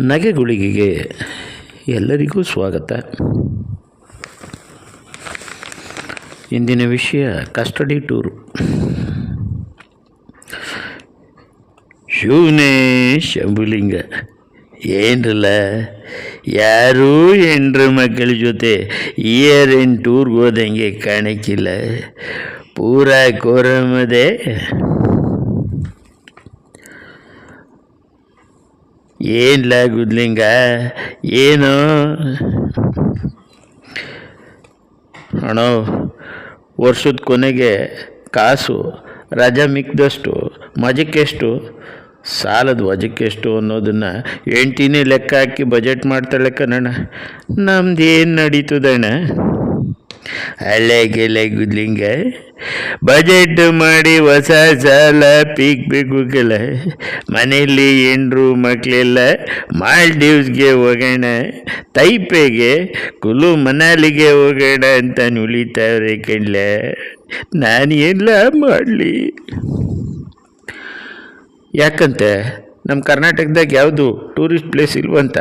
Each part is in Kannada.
ನಗೆಗುಳಿಗೆಗೆ ಎಲ್ಲರಿಗೂ ಸ್ವಾಗತ. ಇಂದಿನ ವಿಷಯ ಕಸ್ಟಡಿ ಟೂರು. ಶಿವನೇ ಶಂಭುಲಿಂಗ. ಏನ್ರಲ್ಲ? ಯಾರೂ ಹೆಂಡ್ರ ಮಕ್ಕಳ ಜೊತೆ ಇಯರ್ ಇನ್ ಟೂರ್ಗೆ ಹೋದಂಗೆ ಕಾಣಕ್ಕಿಲ್ಲ ಪೂರ ಕೋರಮದೆ. ಏನ್ಲ ಗುದ್ಲಿಂಗ ಏನು? ಅಣ್ಣ ವರ್ಷದ ಕೊನೆಗೆ ಕಾಸು, ರಜಾ ಮಿಕ್ಕಿದಷ್ಟು ಮಜಕ್ಕೆಷ್ಟು ಸಾಲದ ವಜಕ್ಕೆಷ್ಟು ಅನ್ನೋದನ್ನು ಎಂಟಿನೇ ಲೆಕ್ಕ ಹಾಕಿ ಬಜೆಟ್ ಮಾಡ್ತಾಳೆ ಕಣಣ್ಣ ನಮ್ದು ಏನು ನಡೀತದಣ್ಣ? ಹಳೆ ಗೆಲೆ ಗುದ್ಲಿಂಗ. ಬಜೆಟ್ ಮಾಡಿ ಹೊಸ ಸಾಲ ಪೀಕ್ಬೇಕು ಕೆಲ ಮನೆಯಲ್ಲಿ ಹೆಂಡ್ರು ಮಕ್ಕಳೆಲ್ಲ ಮಾಲ್ಡೀವ್ಸ್ಗೆ ಹೋಗೋಣ, ತೈಪೆಗೆ ಕುಲು ಮನಾಲಿಗೆ ಹೋಗೋಣ ಅಂತ ನುಳಿತಾವ್ರೆ ಕಣ್ಲೆ. ನಾನು ಎಲ್ಲ ಮಾಡಲಿ. ಯಾಕಂತೆ? ನಮ್ಮ ಕರ್ನಾಟಕದಾಗ ಯಾವುದು ಟೂರಿಸ್ಟ್ ಪ್ಲೇಸ್ ಇಲ್ವಂತ?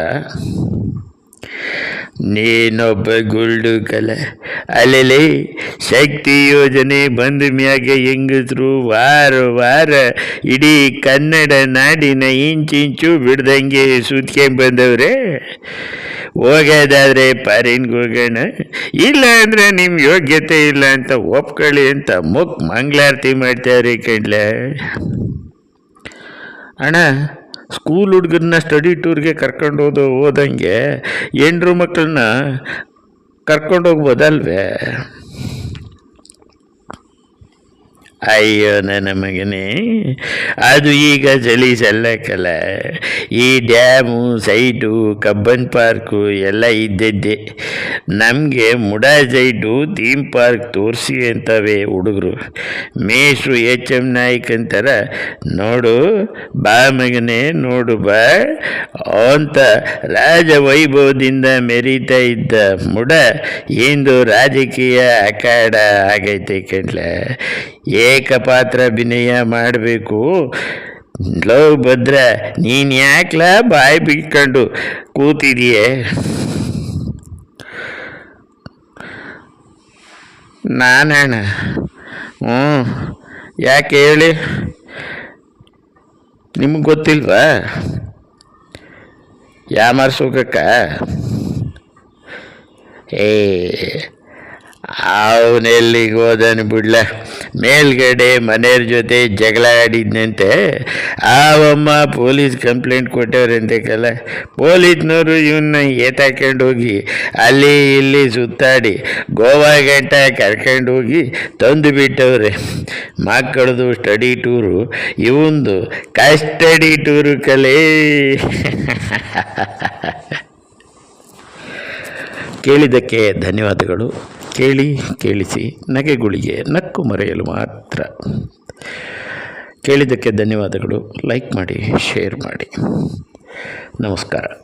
ನೀನೊಬ್ಬ ಗುಲ್ಡು ಕಲೆ. ಅಲ್ಲಿ ಶಕ್ತಿ ಯೋಜನೆ ಬಂದ ಮ್ಯಾಗೆ ಹೆಂಗಿದ್ರು ವಾರ ವಾರ ಇಡೀ ಕನ್ನಡ ನಾಡಿನ ಇಂಚಿಂಚು ಬಿಡ್ದಂಗೆ ಸುತ್ಕೊಂಡ್ ಹೋಗೋದಾದ್ರೆ ಪಾರಿನ್ಗೆ ಹೋಗೋಣ. ಇಲ್ಲ ಅಂದರೆ ನಿಮ್ಮ ಯೋಗ್ಯತೆ ಇಲ್ಲ ಅಂತ ಒಪ್ಕೊಳ್ಳಿ ಅಂತ ಮುಕ್ ಮಂಗಳಾರತಿ ಮಾಡ್ತಾರೆ ಕಣ್ಲ. ಅಣ್ಣ ಸ್ಕೂಲ್ ಹುಡುಗರನ್ನ ಸ್ಟಡಿ ಟೂರ್ಗೆ ಕರ್ಕೊಂಡು ಹೋದ ಹೋದಂಗೆ ಹೆಂಡ್ರು ಮಕ್ಕಳನ್ನ ಕರ್ಕೊಂಡು ಹೋಗ್ಬೋದಲ್ವೇ ಅಯ್ಯೋ ನನ್ನ ಮಗನೇ ಅದು ಈಗ ಜಲಿ ಸಲ್ಲಕ್ಕಲ್ಲ ಈ ಡ್ಯಾಮು, ಸೈಟು, ಕಬ್ಬನ್ ಪಾರ್ಕು ಎಲ್ಲ ಇದ್ದಿದ್ದೆ. ನಮಗೆ ಮುಡಾ ಸೈಟು ಥೀಮ್ ಪಾರ್ಕ್ ತೋರಿಸಿ ಅಂತವೆ ಹುಡುಗರು. ಮೇಷ್ರು ಎಚ್ ಎಂ ನಾಯ್ಕ್ ಅಂತಾರ, ನೋಡು ಬಾ ಮಗನೇ, ನೋಡು ಬಾ ಅಂತ ರಾಜ ವೈಭವದಿಂದ ಮೆರೀತಾ ಇದ್ದ ಮುಡ ಇಂದು ರಾಜಕೀಯ ಅಖಾಡ ಆಗೈತೆ ಕಣ್ಲ. ಏಕಪಾತ್ರ ಅಭಿನಯ ಮಾಡಬೇಕು. ಲವ್ ಭದ್ರ, ನೀನು ಯಾಕ್ಲ ಬಾಯಿ ಬಿಟ್ಕೊಂಡು ಕೂತಿದೆಯೇ? ನಾನಣ್ಣ ಹ್ಞೂ ಯಾಕೆ ಹೇಳಿ? ನಿಮಗೆ ಗೊತ್ತಿಲ್ವಾ? ಯಾಮಾರ್ಸೋಕಕ್ಕ ಏ ಅವನೆಲ್ಲಿಗೆ ಹೋದನು ಬಿಡ್ಲ? ಮೇಲ್ಗಡೆ ಮನೆಯವ್ರ ಜೊತೆ ಜಗಳ ಆಡಿದ್ನಂತೆ. ಆವಮ್ಮ ಪೊಲೀಸ್ ಕಂಪ್ಲೇಂಟ್ ಕೊಟ್ಟವ್ರಂತೆ ಕಲ. ಪೊಲೀಸ್ನವರು ಇವನ್ನ ಏತಾಕೊಂಡು ಹೋಗಿ, ಅಲ್ಲಿ ಇಲ್ಲಿ ಸುತ್ತಾಡಿ ಗೋವಾ ಗಂಟ ಕರ್ಕೊಂಡು ಹೋಗಿ ತಂದು ಬಿಟ್ಟವ್ರೆ. ಮಕ್ಕಳದು ಸ್ಟಡಿ ಟೂರು, ಇವಂದು ಕಸ್ಟಡಿ ಟೂರು ಕಲೆ. ಕೇಳಿದ್ದಕ್ಕೆ ಧನ್ಯವಾದಗಳು. ಕೇಳಿ ಕೇಳಿಸಿ ನಗೆಗುಳಿಗೆ ನಕ್ಕು ಮರೆಯಲು ಮಾತ್ರ. ಕೇಳಿದ್ದಕ್ಕೆ ಧನ್ಯವಾದಗಳು. ಲೈಕ್ ಮಾಡಿ ಶೇರ್ ಮಾಡಿ. ನಮಸ್ಕಾರ.